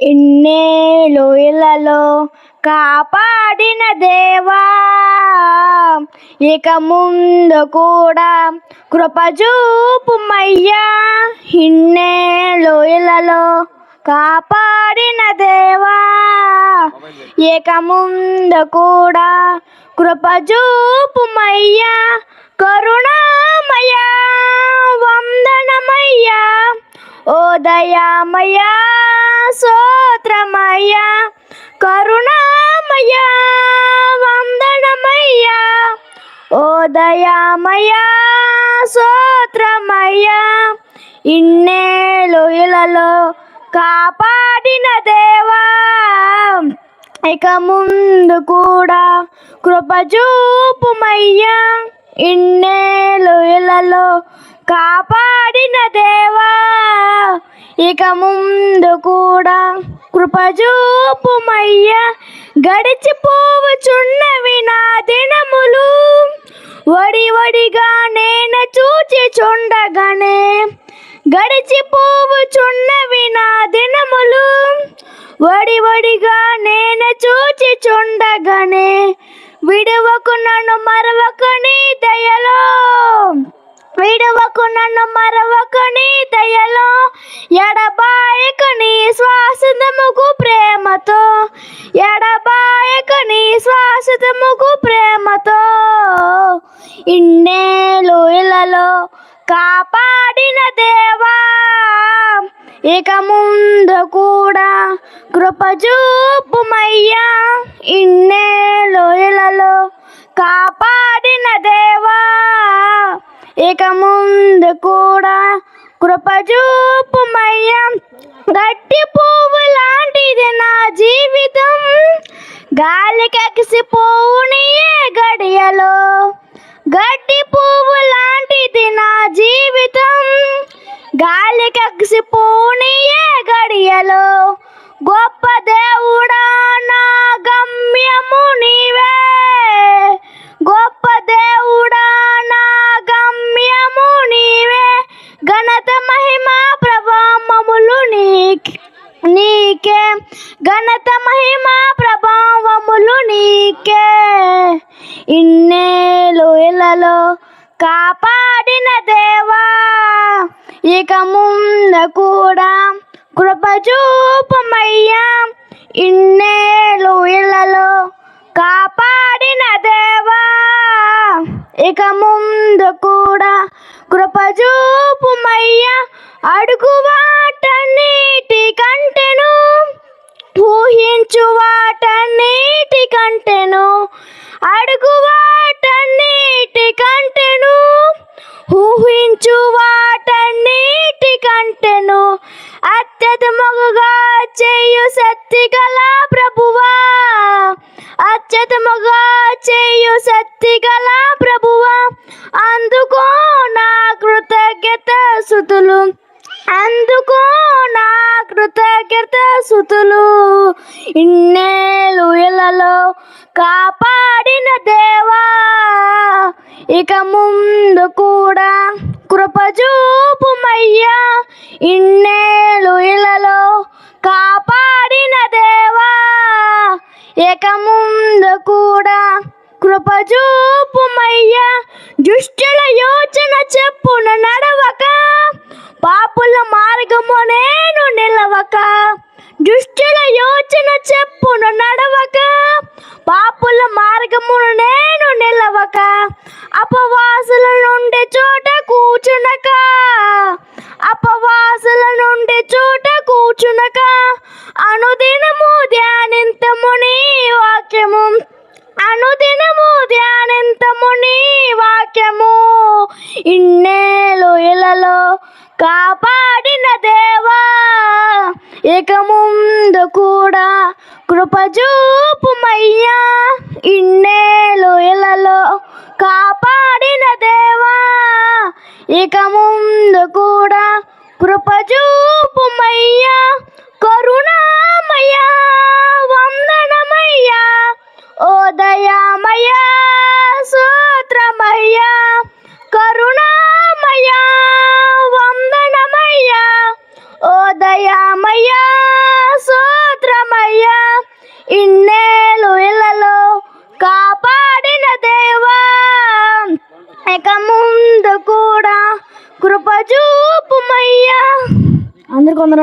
ఇన్నే ఇళ్ళలో కాపాడిన దేవా ఇక ముందు కూడా కృపజూపుమయ్యా ఇన్నే లోయలలో ఇళ్ళలో కాపాడిన దేవా ఇక ముందు కూడా కృపజూపుమయ్యా కరుణామయ్యా వందనమయ్యా. దయామయ సోత్రమయ కరుణామయ వందనమయ. ఓ దయామయ సోత్రమయ ఇన్నేళ్ళు ఇలలో కాపాడిన దేవా. ఇక ముందు కూడా కృపజూపుమయ్యా. ఇన్నేళ్ళు ఇలలో కాపాడిన దేవా. ఇక ముందు కూడా కృపజూపుమయ్య గడిచిపోవచున్నవి నా దినములు వడి వడిగా నేను చూచి చుండగానే గడిచిపోవచున్నవి నా దినములు వడి వడిగా నేను చూచి చుండగానే విడువకు నన్ను మరవక నీ దయలో. విడువకు నన్ను మరవక నీ దయలో. ఇన్నేళ్ళు ఇళ్ళలో కాపాడిన దేవా. ఇక ముందు కూడా కృప చూపుమయ్యా ఇన్నేళ్ళు ఇళ్ళలో కాపాడిన దేవా. ఇక ముందు కూడా కృపచూపుమయ్యా గట్టి పువ్వు లాంటిది నా జీవితం. గాలికెగిసిపోవుని ఏ గడియలో. నా జీవితం గాలికెగిసిపోని ఏ గడియలో. గొప్ప దేవుడా నా గమ్యము నీవే. గొప్ప దేవుడా నా గమ్యము నీవే. ఘనత మహిమ ప్రభావములు నీకే నీకే. ఘనత మహిమ ప్రభావములు నీకే. ఇన్నేళ్ళు ఇళ్ళలో కాపాడిన దేవా ఇక ముందు కూడా కృపచూపమయ్యా ఇన్నేళ్ళు ఇళ్ళలో కాపాడిన దేవా ఇక ముందు కూడా కృపచూపుమయ్యా అడుగు వాటన్నిటి కంటెను ఊహించు వాటన్నిటి కంటెను. అడుగు వాటన్నిటి ఊహించు వాటన్నిటి కంటెను అత్యధికముగా చేయు శక్తి గల ప్రభువా. అత్యతముగా చేయు శక్తి గల ప్రభువా. అందుకో నా కృతజ్ఞత సుతులు అందుకో నా కృతజ్ఞత సుతులు ఇన్నేళ్ళు ఇళ్ళలో కాపాడిన దేవా. ఇక ముందు కూడా కృపజూపుమయ్యా ఇన్నేలు ఇన్నేళ్ళు ఇళ్ళలో కాపాడిన దేవా. ఇక ముందు కూడా కృపజూపుమయ్యా దుష్టుల యోచన చెప్పున నడవక. పాపుల మార్గము నేను నిలవక. దుష్టుల యోచన చెప్పును నడవక పాపుల మార్గమును నేను నిలవక అపవాసుల నుండి చోట కూర్చునక ఇక ముందు కూడా కృపజూపుమయ్యా. చూపుమయ్యా ఇన్నేళ్ళు కాపాడిన దేవా. ఇక ముందు కూడా కృపజూపుమయ్యా. కరుణామయ్యా. కరుణామయ్యా దయామయ్యా సూత్రమయ్యా ఇన్నేలు ఇళ్ళలో కాపాడిన దేవా. ఇక ముందు కూడా కృప చూపుమయ్యా. అందరు కొందరు